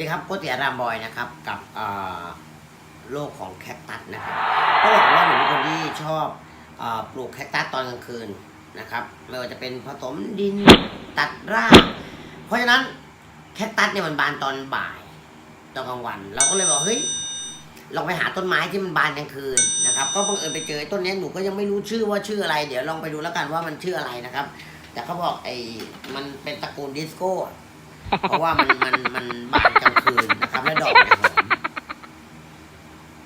ก๋วยเตี๋ยวรามบอยนะครับ กับโลกของแคคตัสนะครับก็บอกว่าหนูเป็นคนที่ชอบอปลูกแคคตัสตอนกลางคืนนะครับ ไม่ว่าจะเป็นผสมดินตัดรากเพราะฉะนั้นแคคตัสเนี่ยมันบานตอนบ่ายตอนกลางวัน เราก็เลยบอกเฮ้ยลองไปหาต้นไม้ที่มันบานกลางคืนนะครับ ก็บังเอิญไปเจอต้นนี้หนูก็ยังไม่รู้ชื่อว่าชื่ออะไร เดี๋ยวลองไปดูแล้วกันว่ามันชื่ออะไรนะครับ แต่เขาบอกไอ้มันเป็นตระกูลดิสโก้ เพราะว่ามันมันมันบานกลางคืนนะครับ และดอกหอม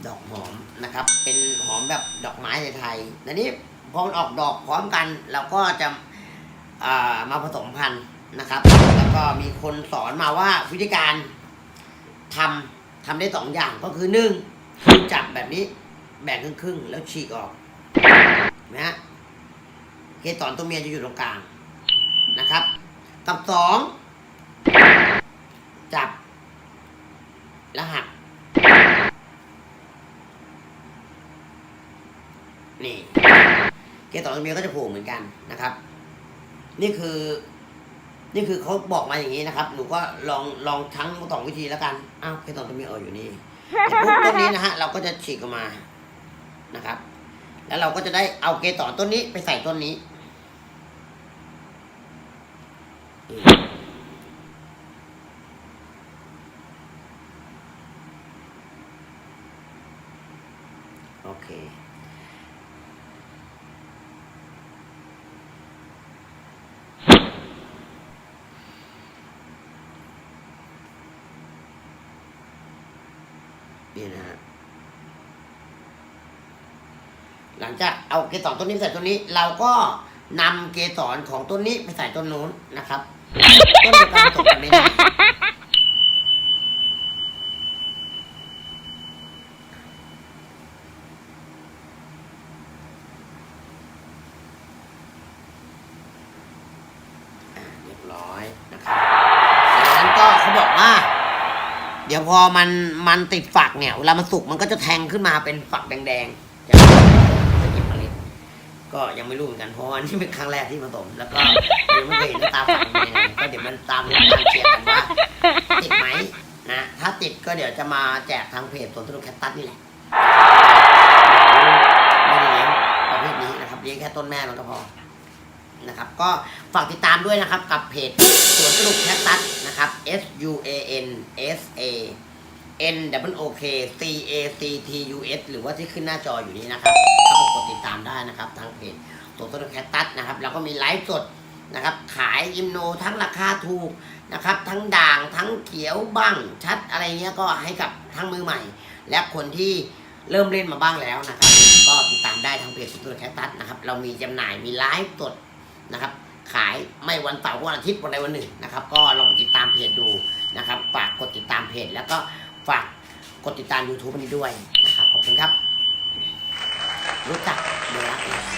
ดอกหอมนะครับ เป็นหอมแบบดอกไม้ไทยๆแต่นี้พอมันออกดอกพร้อมกันเราก็จะมาผสมพันธุ์นะครับ แล้วก็มีคนสอนมาว่าวิธีการทำทำได้สองอย่างก็คือหนึ่งคือจับแบบนี้แบ่งครึ่งๆแล้วฉีกออกนะฮะเกสรตัวเมียจะอยู่ตรงกลางนะครับ กับสอง จับแล้วหักนี่ เกสรตัวเมียก็จะโผล่เหมือนกันนะครับ นี่คือ นี่คือเขาบอกมาอย่างนี้นะครับ หนูก็ลองลองทั้งสองวิธีแล้วกัน อ้าวเกสรตัวเมียเอออยู่นี่ปุ๊บต้นนี้นะฮะ เราก็จะฉีกออกมานะครับ แล้วเราก็จะได้เอาเกสรต้นนี้ไปใส่ต้นนี้อืม โอ เค นี่นะฮะหลังจากเอาเกสรต้นนี้ใส่ต้นนี้ เราก็นำเกสรของต้นนี้ไปใส่ต้นนู้นนะครับ ต้นเดียวกันตกกันไม่ได้ อ่าเรียบร้อยนะครับจากนั้นก็เขาบอกว่า เดี๋ยวพอมันมันติดฝักเนี่ยเวลามันสุกมันก็จะแทงขึ้นมาเป็นฝักแดงๆจะจะเก็บเมล็ดก็ยังไม่รู้เหมือนกันเพราะว่านี่เป็นครั้งแรกที่ผสมแล้วก็ยังไม่เคยเห็นหน้าตาฝักเป็นยังไงก็เดี๋ยวมันตามลุ้นตามเชียร์กันว่าติดไหมนะถ้าติดก็เดี๋ยวจะมาแจกทางเพจสวนสนุกแคคตัสนี่แหละไม่ได้เลี้ยงประเภทนี้นะครับเลี้ยงแค่ต้นแม่มันก็พอ นะครับ ก็ฝากติดตามด้วยนะครับกับเพจสวนสนุกแคคตัสนะครับ S U A N S A N W O K C A C T U S หรือว่าที่ขึ้นหน้าจออยู่นี้นะครับเข้าไปกดติดตามได้นะครับ ทางเพจสวนสนุกแคคตัสนะครับแล้วก็มีไลฟ์สดนะครับขายยิมโนทั้งราคาถูกนะครับทั้งด่างทั้งเขียวบ้างชัดอะไรเงี้ยก็ให้กับทั้งมือใหม่ และคนที่เริ่มเล่นมาบ้างแล้วนะครับ ก็ติดตามได้ทางเพจสวนสนุกแคคตัสนะครับ เรามีจำหน่ายมีไลฟ์สด นะครับ ขายไม่วันเสาร์วันอาทิตย์วันใดวันหนึ่งนะครับ ก็ลองติดตามเพจดูนะครับ ฝากกดติดตามเพจ แล้วก็ฝากกดติดตาม YouTube นี้ด้วยนะครับ ขอบคุณครับ รู้จักเบอร์รักเลย